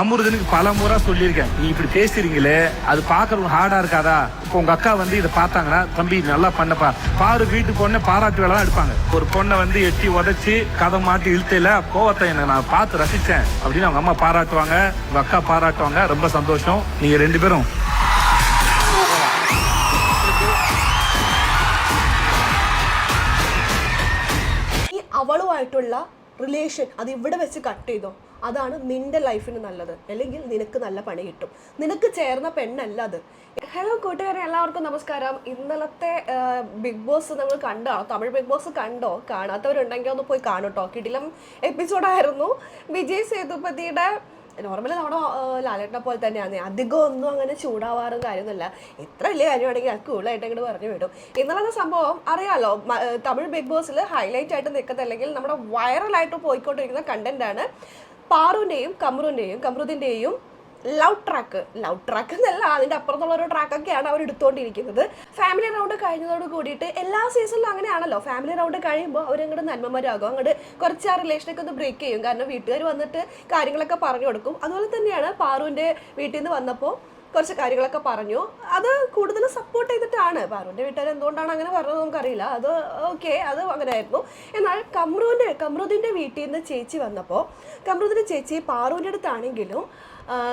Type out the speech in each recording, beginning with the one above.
அமுருதனுக்கு பல முறை சொல்லியிருக்கேன் நீ இப்படி பேசுறீங்களே அது பாக்குறவங்க ஹார்டா இருக்காதா இப்போ உங்க அக்கா வந்து இதை பார்த்தாங்கன்னா தம்பி நல்லா பண்ணப்பா பாரு வீட்டு பொண்ணை பாராட்டு வேலை தான் எடுப்பாங்க ஒரு பொண்ணை வந்து எட்டி உதைச்சி கதை மாட்டி இழுத்தையில கோவத்தை என்ன நான் பார்த்து ரசிச்சேன் அப்படின்னு அவங்க அம்மா பாராட்டுவாங்க உங்க அக்கா பாராட்டுவாங்க ரொம்ப சந்தோஷம் நீங்க ரெண்டு பேரும் ഈ അവളുമായിട്ടുള്ള റിലേഷൻ അത് ഇവിടെ വെച്ച് കട്ട് ചെയ്തോ? അതാണ് നിന്റെ ലൈഫിന് നല്ലത്. അല്ലെങ്കിൽ നിനക്ക് നല്ല പണി കിട്ടും. നിനക്ക് ചേർന്ന പെണ്ണല്ല അത്. ഹലോ കൂട്ടുകാരെ എല്ലാവർക്കും നമസ്കാരം. ഇന്നലത്തെ ബിഗ് ബോസ് നമ്മൾ കണ്ടോ? തമിഴ് ബിഗ് ബോസ് കണ്ടോ? കാണാത്തവരുണ്ടെങ്കിൽ ഒന്ന് പോയി കാണൂട്ടോ. കിടിലം എപ്പിസോഡായിരുന്നു വിജയ് സേതുപതിയുടെ നോർമലി നമ്മുടെ ലാലേട്ടനെ പോലെ തന്നെയാണ് അധികം ഒന്നും അങ്ങനെ ചൂടാവാറും കാര്യമൊന്നുമില്ല. എത്ര വലിയ കാര്യമാണെങ്കിൽ അത് കൂളായിട്ട് അങ്ങോട്ട് പറഞ്ഞു വിടും. ഇന്നലത്തെ സംഭവം അറിയാലോ തമിഴ് ബിഗ് ബോസിൽ ഹൈലൈറ്റ് ആയിട്ട് നിൽക്കുന്നത് അല്ലെങ്കിൽ നമ്മുടെ വൈറലായിട്ട് പോയിക്കൊണ്ടിരിക്കുന്ന കണ്ടന്റാണ് പാറുവിന്റെയും കമ്രുവിന്റെയും കമ്രുദിന്റെയും ലവ് ട്രാക്ക് ലൗ ട്രാക്ക് എന്നല്ല അതിന്റെ അപ്പുറത്തുള്ള ഒരു ട്രാക്കൊക്കെയാണ് അവർ എടുത്തുകൊണ്ടിരിക്കുന്നത് ഫാമിലി റൗണ്ട് കഴിഞ്ഞതോട് കൂടിയിട്ട് എല്ലാ സീസണിലും അങ്ങനെയാണല്ലോ. ഫാമിലി റൗണ്ട് കഴിയുമ്പോൾ അവരങ്ങോട്ട് നന്മമാരാകും അങ്ങോട്ട് കുറച്ച് ആ റിലേഷനൊക്കെ ഒന്ന് ബ്രേക്ക് ചെയ്യും. കാരണം വീട്ടുകാർ വന്നിട്ട് കാര്യങ്ങളൊക്കെ പറഞ്ഞു കൊടുക്കും. അതുപോലെ തന്നെയാണ് പാറുവിന്റെ വീട്ടിൽ നിന്ന് വന്നപ്പോൾ കുറച്ച് കാര്യങ്ങളൊക്കെ പറഞ്ഞു. അത് കൂടുതൽ സപ്പോർട്ട് ചെയ്തിട്ടാണ്. പാറുവിന്റെ വീട്ടുകാർ എന്തുകൊണ്ടാണ് അങ്ങനെ പറഞ്ഞത് നമുക്കറിയില്ല. അത് ഓക്കെ അത് അങ്ങനെ ആയിരുന്നു എന്നാൽ കമ്രൂന്റെ കമ്രൂദിന്റെ വീട്ടിൽ നിന്ന് ചേച്ചി വന്നപ്പോൾ കമ്രൂദിന്റെ ചേച്ചി പാറുവിന്റെ അടുത്താണെങ്കിലും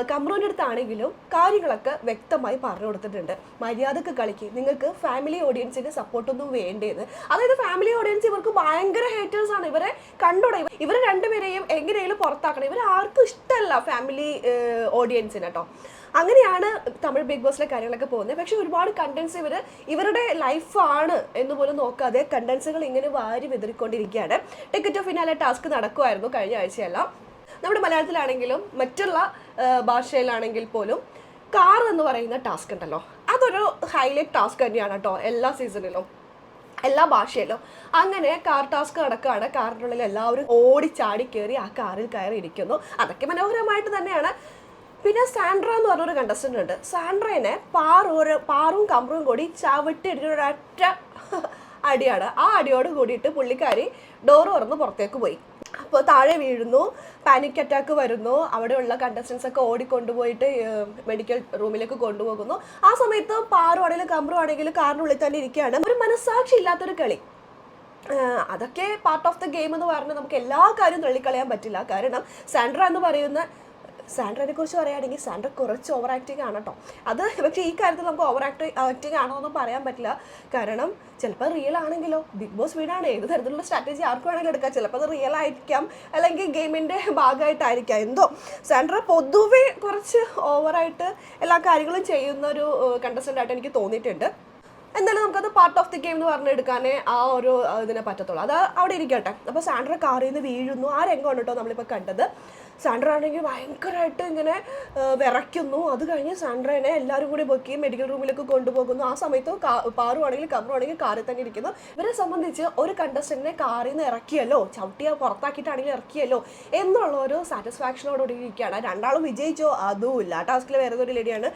കമ്രൂന്റെ അടുത്താണെങ്കിലും കാര്യങ്ങളൊക്കെ വ്യക്തമായി പറഞ്ഞു കൊടുത്തിട്ടുണ്ട്. മര്യാദയ്ക്ക് കളിക്ക്. നിങ്ങൾക്ക് ഫാമിലി ഓഡിയൻസിന്റെ സപ്പോർട്ടൊന്നും വേണ്ടേന്ന്. അതായത് ഫാമിലി ഓഡിയൻസ് ഇവർക്ക് ഭയങ്കര ഹേറ്റേഴ്സ് ആണ്. ഇവരെ കണ്ടോടെ? ഇവർ രണ്ടുപേരെയും എങ്ങനെയെങ്കിലും പുറത്താക്കണം. ഇവർ ആർക്കും ഇഷ്ടമല്ല ഫാമിലി ഓഡിയൻസിന് കേട്ടോ. അങ്ങനെയാണ് തമിഴ് ബിഗ് ബോസിലെ കാര്യങ്ങളൊക്കെ പോകുന്നത്. പക്ഷെ ഒരുപാട് കണ്ടൻസ് ഇവർ ഇവരുടെ ലൈഫാണ് എന്ന് പോലും നോക്കാതെ കണ്ടൻസുകൾ ഇങ്ങനെ വാരി വിതറിക്കൊണ്ടിരിക്കുകയാണ്. ടിക്കറ്റ് ഓഫ് ഫിനാലെ ടാസ്ക് നടക്കുമായിരുന്നു കഴിഞ്ഞ ആഴ്ചയെല്ലാം. നമ്മുടെ മലയാളത്തിലാണെങ്കിലും മറ്റുള്ള ഭാഷയിലാണെങ്കിൽ പോലും കാർ എന്ന് പറയുന്ന ടാസ്ക് ഉണ്ടല്ലോ. അതൊരു ഹൈലൈറ്റ് ടാസ്ക് തന്നെയാണ് കേട്ടോ എല്ലാ സീസണിലും എല്ലാ ഭാഷയിലും. അങ്ങനെ കാർ ടാസ്ക് നടക്കുകയാണ്. കാറിനുള്ളിൽ എല്ലാവരും ഓടി ചാടി കയറി ആ കാറിൽ കയറി ഇരിക്കുന്നു അതൊക്കെ മനോഹരമായിട്ട് തന്നെയാണ്. പിന്നെ സാൻഡ്ര എന്ന് പറഞ്ഞൊരു കണ്ടസ്റ്റന്റ് ഉണ്ട്. സാൻഡ്രേനെ പാറു ഒരു പാറും കമ്പറും കൂടി ചവിട്ടി ഇടിക്കുന്ന ഒരൊറ്റ അടിയാണ്. ആ അടിയോട് കൂടിയിട്ട് പുള്ളിക്കാരി ഡോറ് തുറന്ന് പുറത്തേക്ക് പോയി. അപ്പോൾ താഴെ വീഴുന്നു പാനിക് അറ്റാക്ക് വരുന്നു അവിടെയുള്ള കണ്ടസ്റ്റൻസ് ഒക്കെ ഓടിക്കൊണ്ടുപോയിട്ട് മെഡിക്കൽ റൂമിലേക്ക് കൊണ്ടുപോകുന്നു. ആ സമയത്ത് പാറു ആണെങ്കിലും കമ്പറും ആണെങ്കിലും കാറിനുള്ളിൽ തന്നെ ഇരിക്കുകയാണ്. ഒരു മനസ്സാക്ഷി ഇല്ലാത്തൊരു കളി. അതൊക്കെ പാർട്ട് ഓഫ് ദ ഗെയിം എന്ന് പറഞ്ഞാൽ നമുക്ക് എല്ലാ കാര്യവും തള്ളിക്കളയാൻ പറ്റില്ല. കാരണം സാൻഡ്ര എന്ന് പറയുന്ന സാൻഡ്രനെ കുറിച്ച് പറയുകയാണെങ്കിൽ സാൻഡ്ര കുറച്ച് ഓവർ ആക്ടിങ് ആണ് കേട്ടോ. അത് പക്ഷേ ഈ കാര്യത്തിൽ നമുക്ക് ഓവർ ആക്ടി ആക്ടിങ് ആണോ എന്ന് പറയാൻ പറ്റില്ല. കാരണം ചിലപ്പോൾ റിയൽ ആണെങ്കിലോ ബിഗ് ബോസ് വീടാണ്. ഏത് തരത്തിലുള്ള സ്ട്രാറ്റജി ആർക്ക് വേണമെങ്കിലും എടുക്കാം. ചിലപ്പോൾ അത് റിയൽ ആയിരിക്കാം. അല്ലെങ്കിൽ ഗെയിമിന്റെ ഭാഗമായിട്ടായിരിക്കാം. എന്തോ. സാൻഡ്ര പൊതുവെ കുറച്ച് ഓവറായിട്ട് എല്ലാ കാര്യങ്ങളും ചെയ്യുന്ന ഒരു കണ്ടസ്റ്റന്റ് ആയിട്ട് എനിക്ക് തോന്നിയിട്ടുണ്ട്. എന്തായാലും നമുക്കത് പാർട്ട് ഓഫ് ദി ഗെയിം എന്ന് പറഞ്ഞെടുക്കാനേ ആ ഒരു ഇതിനെ പറ്റത്തുള്ളൂ. അത് അവിടെ ഇരിക്കട്ടെ. അപ്പോൾ സാൻഡ്ര കാറിൽ നിന്ന് വീഴുന്നു. ആ രംഗമാണ് കേട്ടോ നമ്മളിപ്പോൾ കണ്ടത്? സാൻഡ്ര ആണെങ്കിൽ ഭയങ്കരമായിട്ട് ഇങ്ങനെ വിറയ്ക്കുന്നു. അത് കഴിഞ്ഞ് സാൻഡ്രനെ എല്ലാവരും കൂടി പൊക്കി മെഡിക്കൽ റൂമിലേക്ക് കൊണ്ടുപോകുന്നു. ആ സമയത്ത് പാറുവാണെങ്കിൽ പാറു ആണെങ്കിൽ കമറു ആണെങ്കിൽ കാറിൽ തന്നെ ഇരിക്കുന്നു. ഇവരെ സംബന്ധിച്ച് ഒരു കണ്ടസ്റ്റന്റിനെ കാറിൽ നിന്ന് ഇറക്കിയല്ലോ ചവിട്ടിയ പുറത്താക്കിയിട്ടാണെങ്കിൽ ഇറക്കിയല്ലോ എന്നുള്ള ഒരു സാറ്റിസ്ഫാക്ഷനോടുകൂടി ഇരിക്കുകയാണ്. രണ്ടാളും വിജയിച്ചോ? അതുമില്ല. ആ ടാസ്കിൽ വേറെ ഒരു ലേഡിയാണ്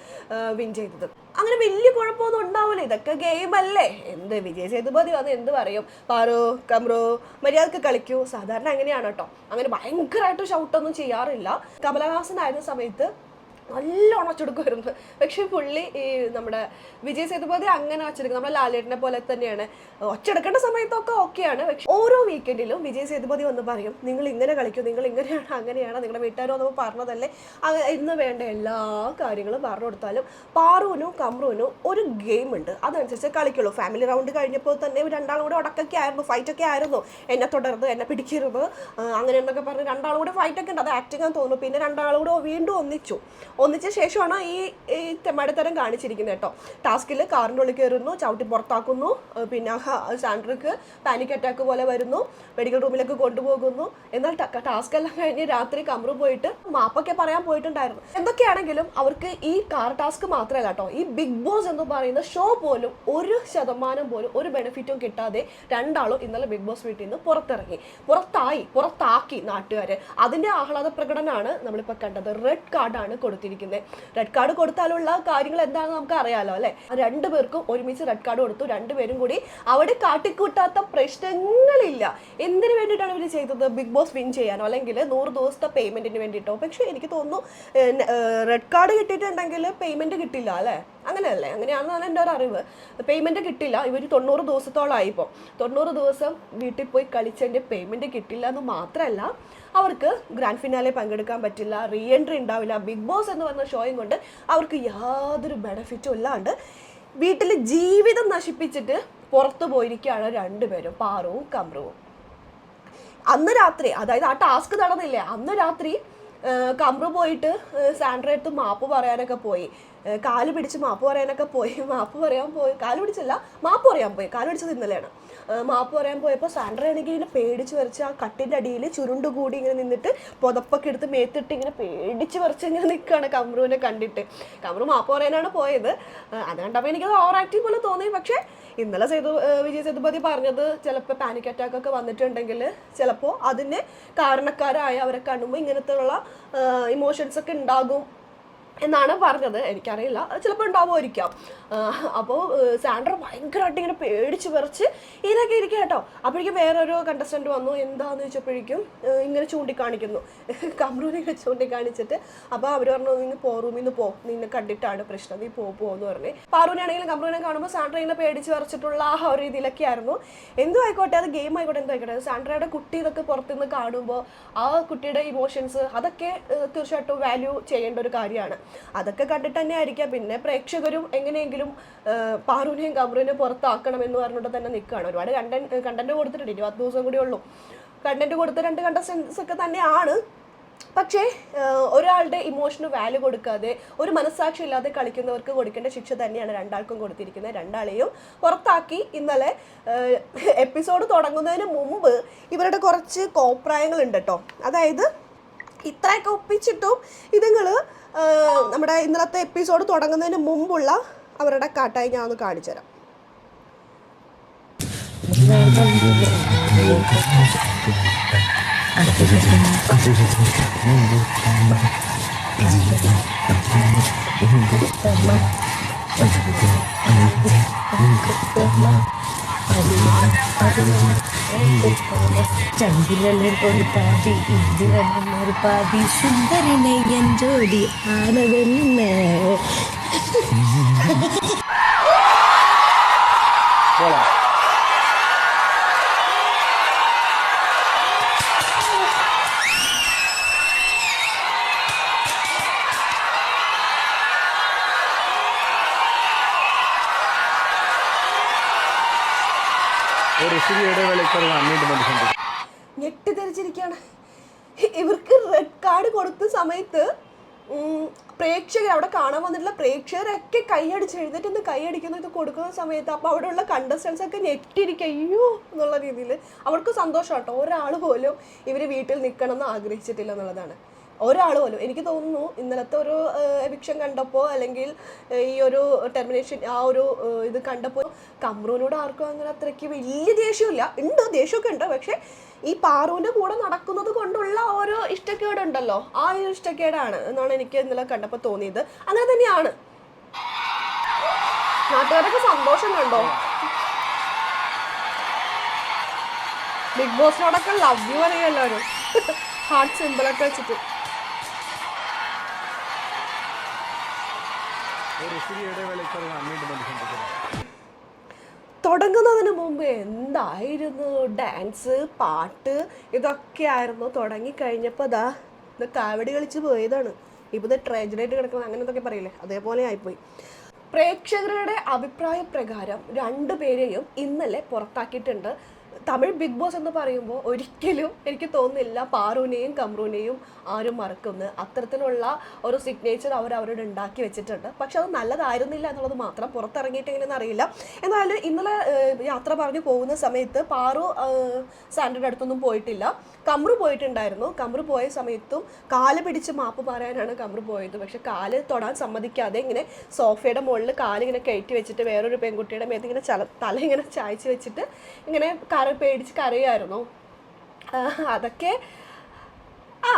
വിൻ ചെയ്തത്. അങ്ങനെ വലിയ കുഴപ്പമൊന്നും ഉണ്ടാവില്ല. ഇതൊക്കെ ഗെയിം അല്ലേ? എന്ത് വിജയ് സേതുപതി വന്ന് എന്ത് പറയും? പാറു കമറു മര്യാദയ്ക്ക് കളിക്കൂ. സാധാരണ അങ്ങനെയാണ് കേട്ടോ. അങ്ങനെ ഭയങ്കരമായിട്ട് ഷൗട്ടൊന്നും ചെയ്യാറില്ല. കമലഹാസൻ ആയിരുന്ന സമയത്ത് നല്ലോണം ഉണച്ചെടുക്കുമായിരുന്നു പക്ഷെ പുള്ളി ഈ നമ്മുടെ വിജയ് സേതുപതി അങ്ങനെ അച്ചെടുക്കും നമ്മുടെ ലാലേട്ടനെ പോലെ തന്നെയാണ്. ഒച്ചെടുക്കേണ്ട സമയത്തൊക്കെ ഓക്കെയാണ്. പക്ഷെ ഓരോ വീക്കെൻഡിലും വിജയ് സേതുപതി വന്ന് പറയും നിങ്ങൾ ഇങ്ങനെ കളിക്കും നിങ്ങൾ ഇങ്ങനെയാണ് അങ്ങനെയാണ് നിങ്ങളുടെ വീട്ടുകാരോ ഒന്നും പറഞ്ഞതല്ലേ? ഇന്ന് വേണ്ട എല്ലാ കാര്യങ്ങളും പറഞ്ഞു കൊടുത്താലും പാറുവിനും കമ്രുവിനും ഒരു ഗെയിം ഉണ്ട്. അതനുസരിച്ച് കളിക്കുള്ളൂ. ഫാമിലി റൗണ്ട് കഴിഞ്ഞപ്പോൾ തന്നെ രണ്ടാളും കൂടെ ഉടക്കൊക്കെ ആയിരുന്നു ഫൈറ്റൊക്കെ ആയിരുന്നു. എന്നെ തുടർന്ന് എന്നെ പിടിക്കരുത് അങ്ങനെ എന്നൊക്കെ പറഞ്ഞ് രണ്ടാളും കൂടെ ഫൈറ്റൊക്കെ ഉണ്ട്. അത് ആക്ടിങ്ങാൻ തോന്നുന്നു. പിന്നെ രണ്ടാളും കൂടെ വീണ്ടും ഒന്നിച്ചു. ഒന്നിച്ച ശേഷമാണ് ഈ ഈ മടത്തരം കാണിച്ചിരിക്കുന്നത് കേട്ടോ. ടാസ്കിൽ കാറിന്റെ ഉള്ളിൽ കയറുന്നു ചവിട്ടി പുറത്താക്കുന്നു പിന്നെ സാൻഡ്രിക്ക് പാനിക് അറ്റാക്ക് പോലെ വരുന്നു മെഡിക്കൽ റൂമിലേക്ക് കൊണ്ടുപോകുന്നു. എന്നാൽ ടാസ്ക് എല്ലാം കഴിഞ്ഞ് രാത്രി കമറു പോയിട്ട് മാപ്പൊക്കെ പറയാൻ പോയിട്ടുണ്ടായിരുന്നു. എന്തൊക്കെയാണെങ്കിലും അവർക്ക് ഈ കാർ ടാസ്ക് മാത്രമല്ല കേട്ടോ ഈ ബിഗ് ബോസ് എന്ന് പറയുന്ന ഷോ പോലും ഒരു ശതമാനം പോലും ഒരു ബെനിഫിറ്റും കിട്ടാതെ രണ്ടാളും ഇന്നലെ ബിഗ് ബോസ് വീട്ടിൽ നിന്ന് പുറത്തിറങ്ങി. പുറത്തായി പുറത്താക്കി നാട്ടുകാർ അതിന്റെ ആഹ്ലാദ പ്രകടനമാണ് നമ്മളിപ്പോൾ കണ്ടത്. റെഡ് കാർഡാണ് കൊടുത്തിരിക്കുന്നത്. കൊടുത്തിരിക്കുന്നത് റെഡ് കാർഡ് കൊടുത്താലുള്ള കാര്യങ്ങൾ എന്താണെന്ന് നമുക്ക് അറിയാലോ അല്ലെ? രണ്ടു പേർക്കും ഒരുമിച്ച് റെഡ് കാർഡ് കൊടുത്തു. രണ്ടുപേരും കൂടി അവിടെ കാട്ടിക്കൂട്ടാത്ത പ്രശ്നങ്ങളില്ല. എന്തിനു വേണ്ടിയിട്ടാണ് ഇവർ ചെയ്തത്? ബിഗ് ബോസ് വിൻ ചെയ്യാനോ അല്ലെങ്കിൽ നൂറ് ദിവസത്തെ പേയ്മെന്റിന് വേണ്ടിയിട്ടോ? പക്ഷെ എനിക്ക് തോന്നുന്നു റെഡ് കാർഡ് കിട്ടിയിട്ടുണ്ടെങ്കിൽ പേയ്മെന്റ് കിട്ടില്ല അല്ലേ? അങ്ങനെയല്ലേ? അങ്ങനെയാണെന്നാണ് എന്റെ ഒരു അറിവ്. പേയ്മെന്റ് കിട്ടില്ല. ഇവർ തൊണ്ണൂറ് ദിവസത്തോളമായി ഇപ്പോൾ തൊണ്ണൂറ് ദിവസം വീട്ടിൽ പോയി കളിച്ചതിന്റെ പേയ്മെന്റ് കിട്ടില്ല എന്ന് മാത്രമല്ല അവർക്ക് ഗ്രാൻഡ് ഫിനാലെ പങ്കെടുക്കാൻ പറ്റില്ല റീ എൻട്രി ഉണ്ടാവില്ല. ബിഗ് ബോസ് എന്ന് പറഞ്ഞ ഷോയും കൊണ്ട് അവർക്ക് യാതൊരു ബെനഫിറ്റും ഇല്ലാണ്ട് വീട്ടിൽ ജീവിതം നശിപ്പിച്ചിട്ട് പുറത്തു പോയിരിക്കുകയാണ് രണ്ടുപേരും പാറുവും കമ്രുവും. അന്ന് രാത്രി അതായത് ആ ടാസ്ക് നടന്നില്ലേ അന്ന് രാത്രി കമ്രു പോയിട്ട് അടുത്ത് മാപ്പ് പറയാനൊക്കെ പോയി. കാൽ പിടിച്ച് മാപ്പ് പറയാനൊക്കെ പോയി. മാപ്പ് പറയാൻ പോയി. കാൽ പിടിച്ചല്ല മാപ്പ് പറയാൻ പോയി. കാൽ പിടിച്ചത് ഇന്നലെയാണ്. മാപ്പ് പറയാൻ പോയപ്പോൾ സാൻഡ്ര ആണെങ്കിൽ ഇങ്ങനെ പേടിച്ച് വരച്ച് ആ കട്ടിന്റെ അടിയിൽ ചുരുണ്ട് കൂടി ഇങ്ങനെ നിന്നിട്ട് പുതപ്പൊക്കെ എടുത്ത് മേത്തിട്ട് ഇങ്ങനെ പേടിച്ച് വരച്ച് ഇങ്ങനെ നിൽക്കുകയാണ് കമ്രുവിനെ കണ്ടിട്ട്. കമ്രു മാപ്പ് പറയാനാണ് പോയത്. അത് കണ്ടപ്പോൾ എനിക്കത് ഓവർ ആക്റ്റീവ് പോലെ തോന്നി. പക്ഷേ ഇന്നലെ സേതു വിജയ് സേതുപതി പറഞ്ഞത് ചിലപ്പോൾ പാനിക് അറ്റാക്ക് ഒക്കെ വന്നിട്ടുണ്ടെങ്കിൽ ചിലപ്പോൾ അതിന് കാരണക്കാരായ അവരെ കാണുമ്പോൾ ഇങ്ങനത്തെ ഉള്ള ഇമോഷൻസ് ഒക്കെ ഉണ്ടാകും. എന്നാണ് പറഞ്ഞത്. എനിക്കറിയില്ല. ചിലപ്പോൾ ഉണ്ടാവുമായിരിക്കാം. അപ്പോൾ സാൻഡർ ഭയങ്കരമായിട്ട് ഇങ്ങനെ പേടിച്ച് പറിച്ച് ഇതൊക്കെ ഇരിക്കുക കേട്ടോ. അപ്പോഴേക്കും വേറൊരു കണ്ടസ്റ്റന്റ് വന്നു. എന്താന്ന് ചോദിച്ചപ്പോഴേക്കും ഇങ്ങനെ ചൂണ്ടിക്കാണിക്കുന്നു. കമ്രൂനെ ഇങ്ങനെ ചൂണ്ടിക്കാണിച്ചിട്ട് അപ്പോൾ അവർ പറഞ്ഞു നിങ്ങൾ പോ റൂമിൽ നിന്ന് പോ. നിന്നെ കണ്ടിട്ടാണ് പ്രശ്നം. നീ പോ പോ എന്ന് പറഞ്ഞ്. പാറൂനാണെങ്കിലും കമ്രൂനെ കാണുമ്പോൾ സാൻഡ്ര ഇങ്ങനെ പേടിച്ച് പറിച്ചിട്ടുള്ള ആ ഒരു രീതിയിലൊക്കെ ആയിരുന്നു എന്തും ആയിക്കോട്ടെ അത് ഗെയിം ആയിക്കോട്ടെ എന്തോ ആയിക്കോട്ടെ. സാൻഡ്രയുടെ കുട്ടി ഇതൊക്കെ പുറത്തുനിന്ന് കാണുമ്പോൾ ആ കുട്ടിയുടെ ഇമോഷൻസ് അതൊക്കെ തീർച്ചയായിട്ടും വാല്യൂ ചെയ്യേണ്ട ഒരു കാര്യമാണ്. അതൊക്കെ കണ്ടിട്ട് തന്നെ ആയിരിക്കാം. പിന്നെ പ്രേക്ഷകരും എങ്ങനെയെങ്കിലും പാറുവിനെയും കമറുവിനെയും പുറത്താക്കണം എന്ന് പറഞ്ഞിട്ട് തന്നെ നിൽക്കുകയാണ്. ഒരുപാട് കണ്ടന്റ് കണ്ടന്റ് കൊടുത്തിട്ടുണ്ട്. ഇരുപത് ദിവസം കൂടി ഉള്ളൂ. കണ്ടന്റ് കൊടുത്ത രണ്ട് കണ്ട സെൻസ് ഒക്കെ തന്നെയാണ്. പക്ഷേ ഒരാളുടെ ഇമോഷന് വാല്യൂ കൊടുക്കാതെ ഒരു മനസ്സാക്ഷി ഇല്ലാതെ കളിക്കുന്നവർക്ക് കൊടുക്കേണ്ട ശിക്ഷ തന്നെയാണ് രണ്ടാൾക്കും കൊടുത്തിരിക്കുന്നത്. രണ്ടാളെയും പുറത്താക്കി ഇന്നലെ എപ്പിസോഡ് തുടങ്ങുന്നതിന് മുമ്പ് ഇവരുടെ കുറച്ച് കോപ്രായങ്ങൾ ഉണ്ട് കേട്ടോ. അതായത് ഇത്രയൊക്കെ ഒപ്പിച്ചിട്ടും ഇതുങ്ങൾ നമ്മുടെ ഇന്നലത്തെ എപ്പിസോഡ് തുടങ്ങുന്നതിന് മുമ്പുള്ള അവരുടെ കാട്ടായി ഞാൻ ഒന്ന് കാണിച്ചു തരാം. പതിനാറ് പതിനാറ് ചങ്കിലൊരു പാതി ഇതിലൊരു പാതി സുന്ദരനയ്യൻ ജോഡി ആണവെന്ന് Voilà. ഒത്തിരി വീണ്ടും ഇവർക്ക് റെഡ് കാർഡ് കൊടുത്ത സമയത്ത് പ്രേക്ഷകർ അവിടെ കാണാൻ വന്നിട്ടുള്ള പ്രേക്ഷകരൊക്കെ കൈയടിച്ച് എഴുന്നേറ്റ് കൈയടിക്കുന്നു ഇത് കൊടുക്കുന്ന സമയത്ത് അപ്പോൾ അവിടെയുള്ള കണ്ടസ്റ്റൻസ് ഒക്കെ ഞെട്ടിരിക്കുക അയ്യോ എന്നുള്ള രീതിയിൽ അവർക്ക് സന്തോഷം കേട്ടോ ഒരാൾ പോലും ഇവർ വീട്ടിൽ നിൽക്കണം എന്ന് ആഗ്രഹിച്ചിട്ടില്ല എന്നുള്ളതാണ്. ഒരാൾ പോലും എനിക്ക് തോന്നുന്നു ഇന്നലത്തെ ഒരു എവിക്ഷൻ കണ്ടപ്പോൾ അല്ലെങ്കിൽ ഈ ഒരു ടെർമിനേഷൻ ആ ഒരു ഇത് കണ്ടപ്പോൾ കമ്രൂനോട് ആർക്കും അങ്ങനെ അത്രയ്ക്ക് വലിയ ദേഷ്യമില്ല ഉണ്ട് ദേഷ്യമൊക്കെ ഉണ്ട്. പക്ഷേ ഈ പാറുവിന്റെ കൂടെ നടക്കുന്നത് കൊണ്ടുള്ള ഓരോ ഇഷ്ടക്കേടുണ്ടല്ലോ ആ ഒരു ഇഷ്ടക്കേടാണ് എന്നാണ് എനിക്ക് ഇന്നലെ കണ്ടപ്പോൾ തോന്നിയത്. അങ്ങനെ തന്നെയാണ്. നാട്ടുകാരൊക്കെ സന്തോഷം കണ്ടോ? ബിഗ് ബോസിനോടൊക്കെ ലവ് യു അറിയാം എല്ലാവരും. ഹാർട്ട് സിമ്പിളൊക്കെ വെച്ചിട്ട്. ஒரு சிறிய இடைவேளைக்கு பிறகு நான் மீண்டும் வந்து சந்திக்கிறேன் തുടങ്ങുന്നതിന് മുമ്പ് എന്തായിരുന്നു ഡാൻസ് പാട്ട് ഇതൊക്കെ ആയിരുന്നു തുടങ്ങി കഴിഞ്ഞപ്പോൾ ദാ ഇത് കാവടി കളിച്ച് പോയതാണ് ഇപ്പോൾ ഇത് ട്രാജഡായിട്ട് കിടക്കുന്നത് അങ്ങനെ എന്തൊക്കെ പറയില്ലേ അതേപോലെ ആയിപ്പോയി പ്രേക്ഷകരുടെ അഭിപ്രായ പ്രകാരം രണ്ടുപേരെയും ഇന്നലെ പുറത്താക്കിയിട്ടുണ്ട് തമിഴ് ബിഗ് ബോസ് എന്ന് പറയുമ്പോൾ ഒരിക്കലും എനിക്ക് തോന്നുന്നില്ല പാറുവിനെയും കമ്രൂനെയും ആരും മറക്കുന്നു. അത്തരത്തിലുള്ള ഒരു സിഗ്നേച്ചർ അവർ അവരോട് ഉണ്ടാക്കി വെച്ചിട്ടുണ്ട്. പക്ഷെ അത് നല്ലതായിരുന്നില്ല എന്നുള്ളത് മാത്രം പുറത്തിറങ്ങിയിട്ട് എങ്ങനെയെന്ന് അറിയില്ല. എന്നാലും ഇന്നലെ യാത്ര പറഞ്ഞു പോകുന്ന സമയത്ത് പാറു സാൻഡയുടെ അടുത്തൊന്നും പോയിട്ടില്ല. കമ്രു പോയിട്ടുണ്ടായിരുന്നു. കമ്രു പോയ സമയത്തും കാൽ പിടിച്ച് മാപ്പ് പറയാനാണ് കമ്രു പോയത്. പക്ഷെ കാൽ തൊടാൻ സമ്മതിക്കാതെ ഇങ്ങനെ സോഫയുടെ മുകളിൽ കാലിങ്ങനെ കയറ്റി വെച്ചിട്ട് വേറൊരു പെൺകുട്ടിയുടെ മേത്ത് ഇങ്ങനെ ചല തല ഇങ്ങനെ ചായച്ച് വെച്ചിട്ട് ഇങ്ങനെ കറ പേടിച്ച് കരയായിരുന്നു. അതൊക്കെ ആ.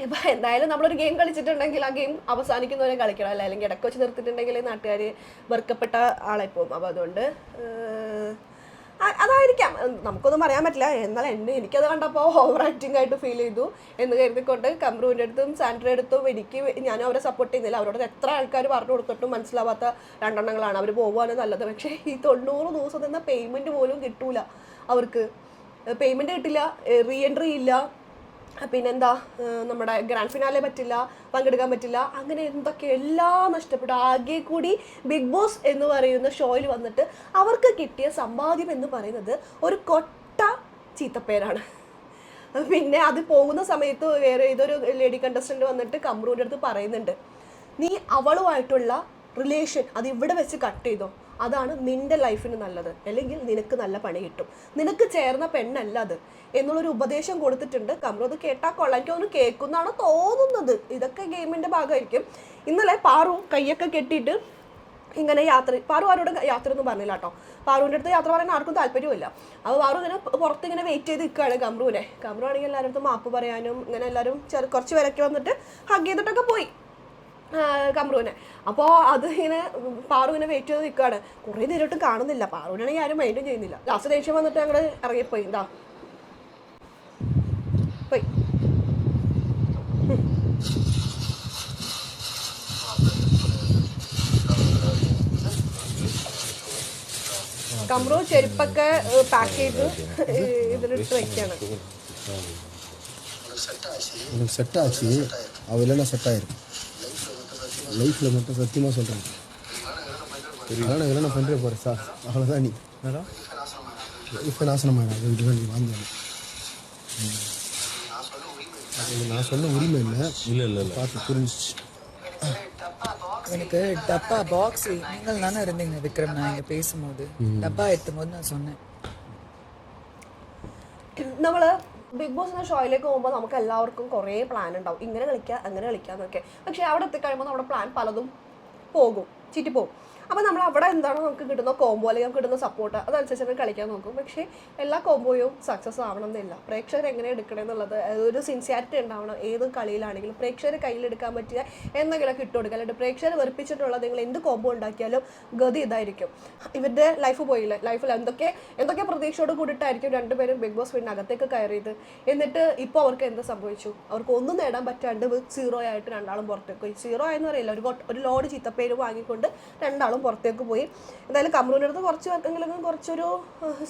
ഇപ്പൊ എന്തായാലും നമ്മളൊരു ഗെയിം കളിച്ചിട്ടുണ്ടെങ്കിൽ ആ ഗെയിം അവസാനിക്കുന്നവരെ കളിക്കണം. അല്ലെ? അല്ലെങ്കിൽ ഇടയ്ക്ക് വെച്ച് നിർത്തിയിട്ടുണ്ടെങ്കിൽ നാട്ടുകാർ വെറുക്കപ്പെട്ട ആളെ പോകും. അപ്പോൾ അതുകൊണ്ട് അതായിരിക്കാം. നമുക്കൊന്നും പറയാൻ പറ്റില്ല. എന്നാൽ എന്നെ എനിക്കത് കണ്ടപ്പോൾ ഓവർ ആക്ടിംഗ് ആയിട്ട് ഫീൽ ചെയ്തു എന്ന് കരുതിക്കൊണ്ട് കമ്പ്രൂവിന്റെ അടുത്തും സാൻഡ്രയുടെ അടുത്തും എനിക്ക് ഞാനും അവരെ സപ്പോർട്ട് ചെയ്യുന്നില്ല. അവരോട് എത്ര ആൾക്കാർ പറഞ്ഞു കൊടുത്തിട്ടും മനസ്സിലാവാത്ത രണ്ടെണ്ണങ്ങളാണ്. അവർ പോകുവാനും നല്ലത്. പക്ഷേ ഈ തൊണ്ണൂറ് ദിവസം നിന്ന പേയ്മെന്റ് പോലും കിട്ടൂല അവർക്ക്. പേയ്മെന്റ് കിട്ടില്ല. റീ എൻട്രി ഇല്ല. പിന്നെന്താ നമ്മുടെ ഗ്രാൻഡ് ഫിനാലെ പറ്റില്ല പങ്കെടുക്കാൻ പറ്റില്ല അങ്ങനെ എന്തൊക്കെ എല്ലാം നഷ്ടപ്പെട്ടു. ആകെ കൂടി ബിഗ് ബോസ് എന്ന് പറയുന്ന ഷോയിൽ വന്നിട്ട് അവർക്ക് കിട്ടിയ സമ്പാദ്യം എന്ന് പറയുന്നത് ഒരു കൊട്ട ചീത്തപ്പേരാണ്. പിന്നെ അത് പോകുന്ന സമയത്ത് വേറെ ഇതൊരു ലേഡി കണ്ടസ്റ്റന്റ് വന്നിട്ട് കമ്പ്രൂവിന്റെ അടുത്ത് പറയുന്നുണ്ട് നീ അവളുമായിട്ടുള്ള റിലേഷൻ അത് ഇവിടെ വെച്ച് കട്ട് ചെയ്തോ? അതാണ് നിന്റെ ലൈഫിന് നല്ലത്. അല്ലെങ്കിൽ നിനക്ക് നല്ല പണി കിട്ടും. നിനക്ക് ചേർന്ന പെണ്ണല്ല അത്. എന്നുള്ളൊരു ഉപദേശം കൊടുത്തിട്ടുണ്ട്. കമ്പ്രു അത് കേട്ടാൽ കൊള്ളാം. എനിക്ക് തോന്നുന്നു കേൾക്കുന്നതാണ് തോന്നുന്നത്. ഇതൊക്കെ ഗെയിമിന്റെ ഭാഗമായിരിക്കും. ഇന്നലെ പാറു കൈയൊക്കെ കെട്ടിയിട്ട് ഇങ്ങനെ യാത്ര പാറു ആരോട് യാത്ര ഒന്നും പറഞ്ഞില്ല കേട്ടോ. പാറുവിന്റെ അടുത്ത് യാത്ര പറയാൻ ആർക്കും താല്പര്യമില്ല അപ്പോൾ പാറു ഇങ്ങനെ പുറത്ത് ഇങ്ങനെ വെയിറ്റ് ചെയ്ത് നിൽക്കുകയാണ് കമ്രുവിനെ കമ്രു ആണെങ്കിൽ എല്ലാവരുടെ അടുത്ത് മാപ്പ് പറയാനും ഇങ്ങനെ എല്ലാവരും ചെറു കുറച്ച് പേരൊക്കെ വന്നിട്ട് ഹഗ് ചെയ്തിട്ടൊക്കെ പോയി. കമ്രുവിനെ അപ്പോൾ അത് ഇങ്ങനെ പാറുവിനെ വെയിറ്റ് ചെയ്ത് നിൽക്കുകയാണ് കുറേ നേരിട്ടും കാണുന്നില്ല. പാറുവിനാണെങ്കിൽ ആരും മൈൻഡും ചെയ്യുന്നില്ല. ലാസ്റ്റ് ദേഷ്യം വന്നിട്ട് ഞങ്ങൾ ഇറങ്ങിപ്പോയി. എന്താ പോയി. കമ്രു ചെരുപ്പൊക്കെ പാക്ക് ചെയ്ത് ഇതിലിട്ട് വെക്കാണ്. സെറ്റാച്ചി അവരെല്ലാം സെറ്റായിരുന്നു லைஃப்பில் மட்டும் சத்தியமாக சொல்கிறேன் அதெல்லாம் நான் என்ன பண்ணுறேன் போகிறேன் சார் அவ்வளோதான் நீ மேடம் லைஃப்பை நாசனமாக வீட்டில் நீ வாழ்ந்தேன் நான் சொன்ன உரிமை இல்லை இல்லை இல்லை இல்லை. பார்த்து புரிஞ்சிச்சு. எனக்கு டப்பா பாக்ஸ் நீங்கள் தானே இருந்தீங்க விக்ரம் நான் இங்கே பேசும்போது. டப்பா எடுத்தும் போது நான் சொன்னேன். நம்மளை ബിഗ് ബോസ് എന്ന ഷോയിലേക്ക് പോകുമ്പോൾ നമുക്ക് എല്ലാവർക്കും കുറേ പ്ലാൻ ഉണ്ടാവും. ഇങ്ങനെ കളിക്കുക അങ്ങനെ കളിക്കുക എന്നൊക്കെ പക്ഷേ അവിടെ എത്തിക്കഴിയുമ്പോൾ നമ്മുടെ പ്ലാൻ പലതും പോകും. ചിറ്റിപ്പോകും പോകും അപ്പോൾ നമ്മൾ അവിടെ എന്താണോ നമുക്ക് കിട്ടുന്ന കോംബോ അല്ലെങ്കിൽ നമുക്ക് കിട്ടുന്ന സപ്പോർട്ട് അതനുസരിച്ച് നമ്മൾ കളിക്കാൻ നോക്കും. പക്ഷേ എല്ലാ കോംബോയും സക്സസ് ആവണം എന്നില്ല പ്രേക്ഷകർ എങ്ങനെ എടുക്കണം എന്നുള്ളത് ഒരു സിൻസിയാരിറ്റി ഉണ്ടാവണം. ഏത് കളിയിലാണെങ്കിലും പ്രേക്ഷകർ കയ്യിലെടുക്കാൻ പറ്റിയ എന്തെങ്കിലുമൊക്കെ ഇട്ട് കൊടുക്കുക. അല്ലെങ്കിൽ പ്രേക്ഷകർ വെറുപ്പിച്ചിട്ടുള്ള നിങ്ങൾ എന്ത് കോംബോ ഉണ്ടാക്കിയാലും ഗതി ഇതായിരിക്കും. ഇവരുടെ ലൈഫ് പോയില്ല? ലൈഫിൽ എന്തൊക്കെ എന്തൊക്കെ പ്രതീക്ഷയോട് കൂടിയിട്ടായിരിക്കും രണ്ടുപേരും ബിഗ് ബോസ് വീടിനകത്തേക്ക് കയറിയത്? എന്നിട്ട് ഇപ്പോൾ അവർക്ക് എന്ത് സംഭവിച്ചു? അവർക്ക് ഒന്നും നേടാൻ പറ്റാണ്ട് സീറോ ആയിട്ട് രണ്ടാളും പുറത്തേക്ക് സീറോ ആയെന്ന് പറയില്ല. ഒരു ഒരു ലോഡ് ചീത്തപ്പേര് വാങ്ങിക്കൊണ്ട് രണ്ടാളും പുറത്തേക്ക് പോയി. എന്തായാലും കമറൂന്റെ അടുത്ത് കുറച്ച് പേർക്കെങ്കിലും കുറച്ചൊരു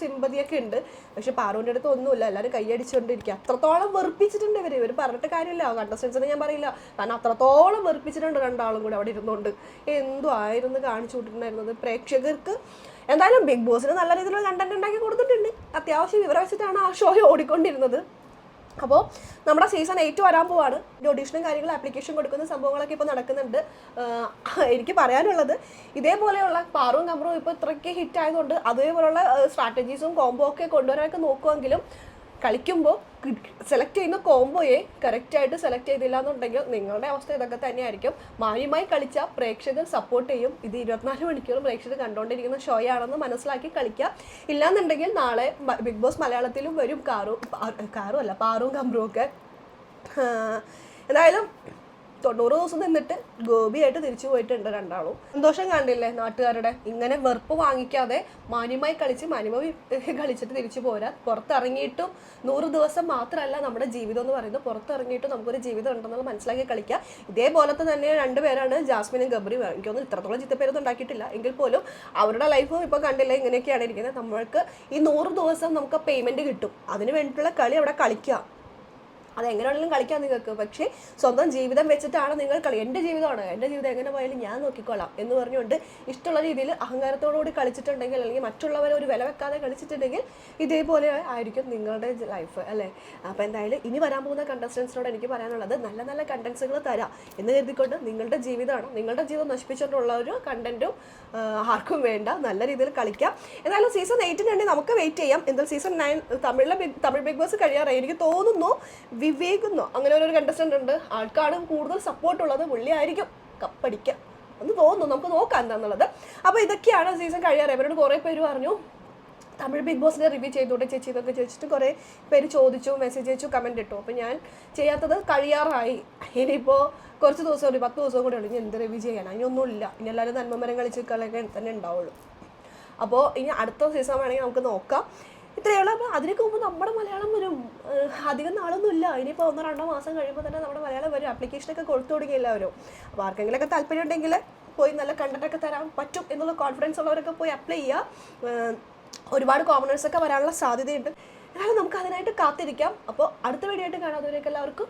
സിമ്പതിയൊക്കെ ഉണ്ട്. പക്ഷെ പാറുവിന്റെ അടുത്ത് ഒന്നുമില്ല. എല്ലാവരും കൈയടിച്ചുകൊണ്ടിരിക്കുക. അത്രത്തോളം വെറുപ്പിച്ചിട്ടുണ്ട് ഇവർ ഇവർ പറഞ്ഞിട്ട് കാര്യമില്ല. കണ്ടസ്റ്റൻസിനെ ഞാൻ പറയില്ല. കാരണം അത്രത്തോളം വെറുപ്പിച്ചിട്ടുണ്ട് രണ്ടാളും കൂടി അവിടെ ഇരുന്നുകൊണ്ട് എന്തോ ആയിരുന്നു കാണിച്ചു വിട്ടിട്ടുണ്ടായിരുന്നത് പ്രേക്ഷകർക്ക്? എന്തായാലും ബിഗ് ബോസിന് നല്ല രീതിയിലുള്ള കണ്ടന്റ് ഉണ്ടാക്കി കൊടുത്തിട്ടുണ്ട്. അത്യാവശ്യം വിവരം വെച്ചിട്ടാണ് ആ ഷോ ഓടിക്കൊണ്ടിരുന്നത്. അപ്പോൾ നമ്മുടെ സീസൺ എയ്റ്റ് വരാൻ പോവാണ്. ഒഡീഷനും കാര്യങ്ങളും ആപ്ലിക്കേഷൻ കൊടുക്കുന്ന സംഭവങ്ങളൊക്കെ ഇപ്പോൾ നടക്കുന്നുണ്ട്. എനിക്ക് പറയാനുള്ളത് ഇതേപോലെയുള്ള പാറും കമ്പറും ഇപ്പോൾ ഇത്രയ്ക്ക് ഹിറ്റ് ആയതുകൊണ്ട് അതേപോലെയുള്ള സ്ട്രാറ്റജീസും കോംബോ ഒക്കെ കൊണ്ടുവരാനൊക്കെ നോക്കുമെങ്കിലും കളിക്കുമ്പോൾ സെലക്ട് ചെയ്യുന്ന കോംബോയെ കറക്റ്റായിട്ട് സെലക്ട് ചെയ്തില്ല എന്നുണ്ടെങ്കിൽ നിങ്ങളുടെ അവസ്ഥ ഇതൊക്കെ തന്നെയായിരിക്കും. മാന്യമായി കളിച്ച പ്രേക്ഷകർ സപ്പോർട്ട് ചെയ്യും. ഇത് ഇരുപത്തിനാല് മണിക്കൂർ പ്രേക്ഷകർ കണ്ടുകൊണ്ടിരിക്കുന്ന ഷോ ആണെന്ന് മനസ്സിലാക്കി കളിക്കുക. ഇല്ലാന്നുണ്ടെങ്കിൽ നാളെ ബിഗ് ബോസ് മലയാളത്തിലും വരും. കാറും കാറും അല്ല പാറും കമ്പറും ഒക്കെ. എന്തായാലും തൊണ്ണൂറ് ദിവസം നിന്നിട്ട് ഗോപിയായിട്ട് തിരിച്ചു പോയിട്ടുണ്ട് രണ്ടാളും. സന്തോഷം കണ്ടില്ലേ നാട്ടുകാരുടെ? ഇങ്ങനെ വെറുപ്പ് വാങ്ങിക്കാതെ മാന്യമായി കളിച്ച് മാന്യമായി കളിച്ചിട്ട് തിരിച്ചു പോരാ. പുറത്തിറങ്ങിയിട്ടും നൂറ് ദിവസം മാത്രമല്ല നമ്മുടെ ജീവിതം എന്ന് പറയുന്നത്. പുറത്തിറങ്ങിയിട്ടും നമുക്കൊരു ജീവിതം ഉണ്ടെന്നുള്ള മനസ്സിലാക്കി കളിക്കുക ഇതേപോലത്തെ തന്നെ രണ്ടുപേരാണ് ജാസ്മിനും ഗബ്രിയും. എനിക്കൊന്നും ഇത്രത്തോളം ചിത്തപ്പേരൊന്നും ഉണ്ടാക്കിയിട്ടില്ല. എങ്കിൽ പോലും അവരുടെ ലൈഫും ഇപ്പോൾ കണ്ടില്ല ഇങ്ങനെയൊക്കെയാണ് ഇരിക്കുന്നത്. നമ്മൾക്ക് ഈ നൂറ് ദിവസം നമുക്ക് പേയ്മെന്റ് കിട്ടും. അതിന് വേണ്ടിയിട്ടുള്ള കളി അവിടെ കളിക്കുക അത് എങ്ങനെ വേണമെങ്കിലും നിങ്ങൾക്ക്. പക്ഷേ സ്വന്തം ജീവിതം വെച്ചിട്ടാണ് നിങ്ങൾ കളി. എന്റെ ജീവിതമാണ്. എന്റെ ജീവിതം എങ്ങനെ പോയാലും ഞാൻ നോക്കിക്കോളാം എന്ന് പറഞ്ഞുകൊണ്ട് ഇഷ്ടമുള്ള രീതിയിൽ അഹങ്കാരത്തോടുകൂടി കളിച്ചിട്ടുണ്ടെങ്കിൽ അല്ലെങ്കിൽ മറ്റുള്ളവരെ ഒരു വില വെക്കാതെ കളിച്ചിട്ടുണ്ടെങ്കിൽ ഇതേപോലെ ആയിരിക്കും നിങ്ങളുടെ ലൈഫ് അല്ലേ? അപ്പോൾ എന്തായാലും ഇനി വരാൻ പോകുന്ന കണ്ടസ്റ്റൻസിനോട് എനിക്ക് പറയാനുള്ളത് നല്ല നല്ല കണ്ടൻസുകൾ തരാം എന്ന് കരുതിക്കൊണ്ട് നിങ്ങളുടെ ജീവിതമാണ്. നിങ്ങളുടെ ജീവിതം നശിപ്പിച്ചിട്ടുള്ള ഒരു കണ്ടന്റും ആർക്കും വേണ്ട. നല്ല രീതിയിൽ കളിക്കാം. എന്തായാലും സീസൺ എയ്റ്റിന് വേണ്ടി നമുക്ക് വെയിറ്റ് ചെയ്യാം. എന്തായാലും സീസൺ നയൻ തമിഴിലെ തമിഴ് ബിഗ് ബോസ് കഴിയാറായി. എനിക്ക് തോന്നുന്നു വിവേകുന്നോ. അങ്ങനെ ഒരു കണ്ടസ്റ്റന്റ് ഉണ്ട്. ആൾക്കാണ് കൂടുതൽ സപ്പോർട്ട് ഉള്ളത്. പുള്ളി ആയിരിക്കും. കപ്പടിക്കുക എന്ന് തോന്നുന്നു. നമുക്ക് നോക്കാം എന്താന്നുള്ളത്. അപ്പോൾ ഇതൊക്കെയാണ് സീസൺ കഴിയാറ്. ഇവരോട് കുറേ പേര് പറഞ്ഞു. തമിഴ് ബിഗ് ബോസിനെ റിവ്യൂ ചെയ്തോട്ടെ ചേച്ചി ഇതൊക്കെ ചോദിച്ചിട്ട് കുറേ പേര് ചോദിച്ചു മെസ്സേജ് അയച്ചു കമന്റ് ഇട്ടു. അപ്പോൾ ഞാൻ ചെയ്യാത്തത് കഴിയാറായി. ഇനിയിപ്പോൾ കുറച്ച് ദിവസം ഒരു പത്ത് ദിവസം കൂടെ ഉള്ളൂ. ഇനി എന്ത് റിവ്യൂ ചെയ്യാനാണ് ഇനി ഒന്നുമില്ല. ഇനി എല്ലാവരും നന്മമരം കളിച്ച് കളയൊക്കെ തന്നെ ഉണ്ടാവുള്ളൂ. അപ്പോൾ ഇനി അടുത്ത സീസൺ വേണമെങ്കിൽ നമുക്ക് നോക്കാം. ഇത്രയുള്ള അപ്പോൾ അതിനൊക്കെ മുമ്പ് നമ്മുടെ മലയാളം വരും അധികം നാളൊന്നും ഇല്ല ഇനിയിപ്പോൾ ഒന്നോ രണ്ടോ മാസം കഴിയുമ്പോൾ തന്നെ നമ്മുടെ മലയാളം വരും ആപ്ലിക്കേഷനൊക്കെ കൊടുത്തു തുടങ്ങി എല്ലാവരും. അപ്പോൾ ആർക്കെങ്കിലൊക്കെ താല്പര്യം ഉണ്ടെങ്കിൽ പോയി നല്ല കണ്ടന്റ് ഒക്കെ തരാൻ പറ്റും എന്നുള്ള കോൺഫിഡൻസ് ഉള്ളവരൊക്കെ പോയി അപ്ലൈ ചെയ്യുക ഒരുപാട് കോമണേഴ്സ് ഒക്കെ വരാനുള്ള സാധ്യതയുണ്ട്. എന്നാലും നമുക്ക് അതിനായിട്ട് കാത്തിരിക്കാം. അപ്പോൾ അടുത്ത വീഡിയോ ആയിട്ട് കാണാത്തവരൊക്കെ എല്ലാവർക്കും